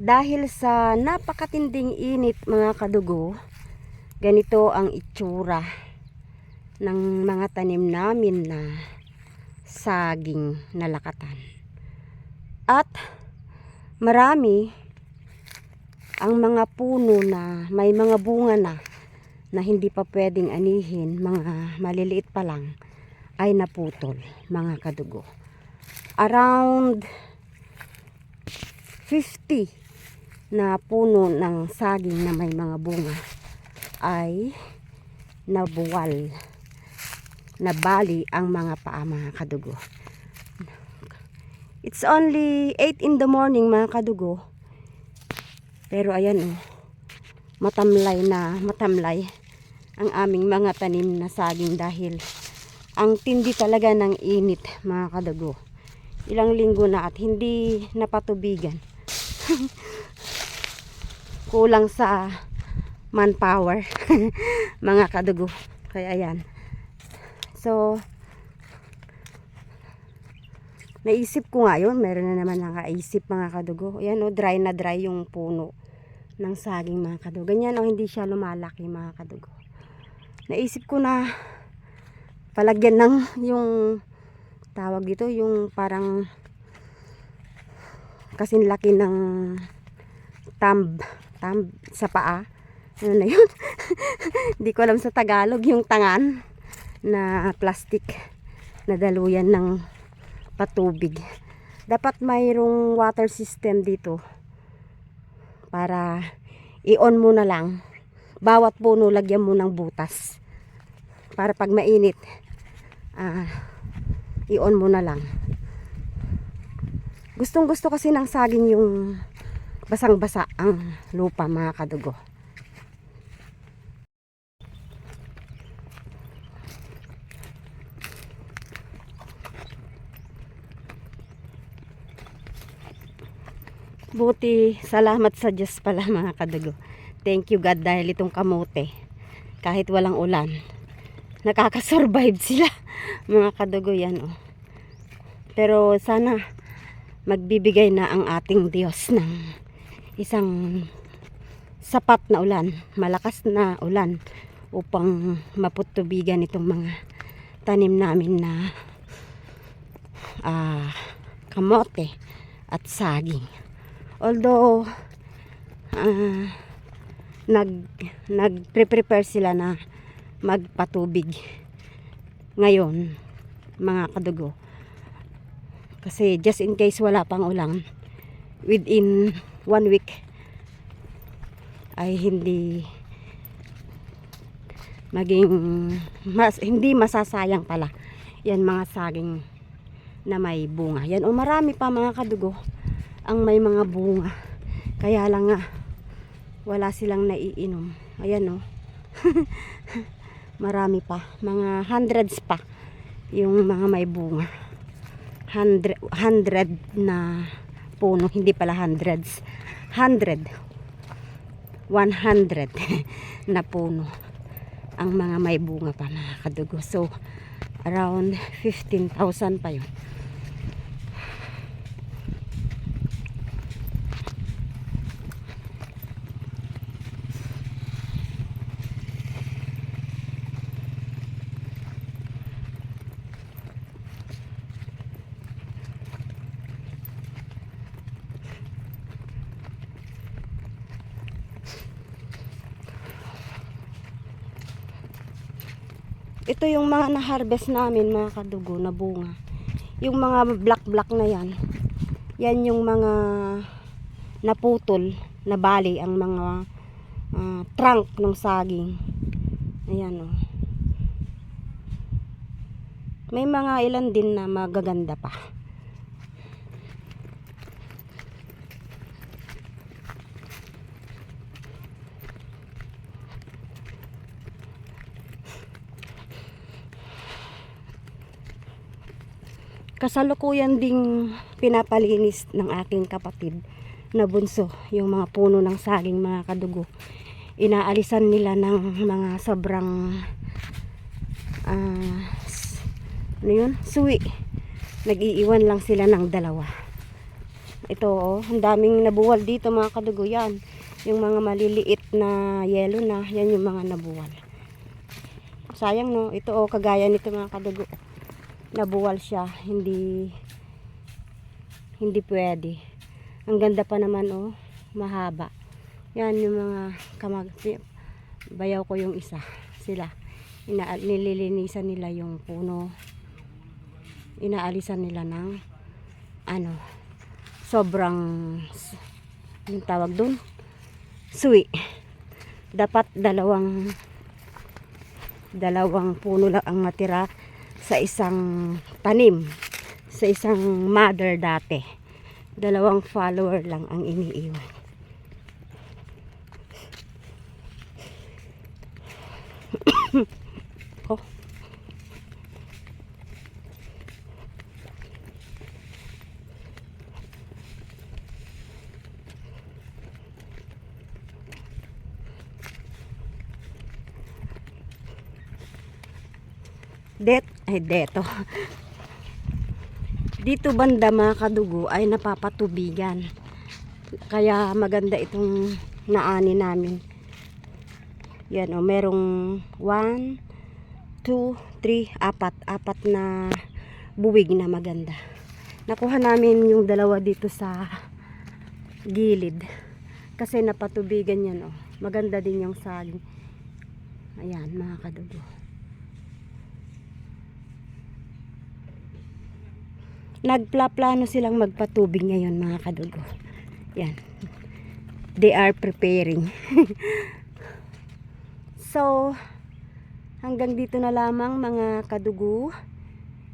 Dahil sa napakatinding init mga kadugo, ganito ang itsura ng mga tanim namin na saging na lakatan. At marami ang mga puno na may mga bunga na na hindi pa pwedeng anihin, mga maliliit pa lang, ay naputol, mga kadugo. Around 50 na puno ng saging na may mga bunga ay nabuwal nabali ang mga paa mga kadugo. It's only 8 in the morning mga kadugo. Pero ayan oh, matamlay na matamlay ang aming mga tanim na saging dahil ang tindi talaga ng init mga kadugo. Ilang linggo na at hindi napatubigan. Kulang sa manpower mga kadugo. Kaya ayan. So, naisip ko nga yun. Meron na naman nakaisip mga kadugo. Ayan o, dry na dry yung puno ng saging mga kadugo. Ganyan o, hindi siya lumalaki mga kadugo. Naisip ko na palagyan ng yung tawag dito, yung parang kasing laki ng thumb, thumb sa paa. Ano na yun? Hindi ko alam sa Tagalog yung tangan na plastic na daluyan ng patubig. Dapat mayroong water system dito para i-on mo na lang. Bawat puno lagyan mo ng butas. Para pag mainit, ah, i-on mo na lang. Gustong gusto kasi ng saging yung basang-basa ang lupa mga kadugo. Buti, salamat sa Diyos pala mga kadugo. Thank you God dahil itong kamote, kahit walang ulan, nakakasurvive sila. Mga kadugo yan oh. Pero sana magbibigay na ang ating Diyos ng isang sapat na ulan, malakas na ulan upang maputubigan itong mga tanim namin na ah, kamote at saging. Although ah, nag nagpre-prepare sila na magpatubig ngayon mga kadugo kasi just in case wala pang ulan within one week ay hindi maging mas, hindi masasayang pala yan mga saging na may bunga. Yan o marami pa mga kadugo ang may mga bunga. Kaya lang nga wala silang naiinom. Ayan o. Marami pa. Mga hundreds pa yung mga may bunga. Hundred, hundred na puno hindi pala hundreds. Hundred. 100 na puno ang mga may bunga pa mga kadugo. So around 15,000 pa yun ito yung mga na-harvest namin mga kadugo na bunga. Yung mga black black na yan. Yan yung mga naputol na bali ang mga ah, trunk ng saging. Ayan o may mga ilan din na magaganda pa kasalukuyan ding pinapalinis ng aking kapatid na bunso yung mga puno ng saging mga kadugo inaalisan nila ng mga sobrang s- ano yun suwi nag-iiwan lang sila ng dalawa Ito, oh, ang daming nabuwal dito mga kadugo. Yan, yung mga maliliit na yellow na, yan yung mga nabuwal. Sayang no, ito oh, kagaya nito mga kadugo. Nabuwal siya, hindi hindi pwede. Ang ganda pa naman oh, mahaba. Yan yung mga kamag bayaw ko yung isa. Sila ina nililinisan nila yung puno. Inaalisan nila ng ano, sobrang yung tawag doon suwi dapat dalawang dalawang puno lang ang matira sa isang tanim sa isang mother dati dalawang follower lang ang iniiwan oh. Det, ay deto. Dito banda mga kadugo ay napapatubigan. Kaya maganda itong naani namin. Yan o, merong 1, 2, 3, apat. Apat na buwig na maganda. Nakuha namin yung dalawa dito sa gilid. Kasi napatubigan yan o. Maganda din yung saging. Ayan mga kadugo. Nagplaplano silang magpatubig ngayon mga kadugo. Yan. They are preparing. so, hanggang dito na lamang mga kadugo.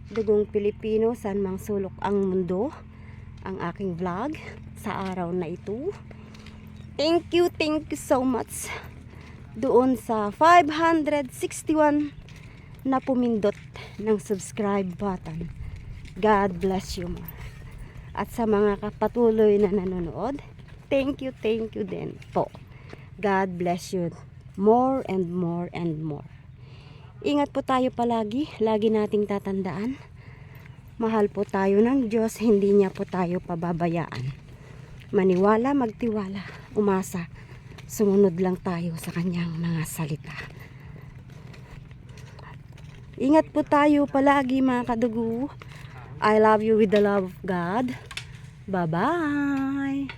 Dugong Pilipino, saan mang sulok ang mundo. Ang aking vlog sa araw na ito. Thank you, thank you so much. Doon sa 561 na pumindot ng subscribe button. God bless you more. At sa mga kapatuloy na nanonood, thank you, thank you din po. God bless you more and more and more. Ingat po tayo palagi, lagi nating tatandaan. Mahal po tayo ng Diyos, hindi niya po tayo pababayaan. Maniwala, magtiwala, umasa. Sumunod lang tayo sa kanyang mga salita. Ingat po tayo palagi mga kadugo. I love you with the love of God. Bye-bye.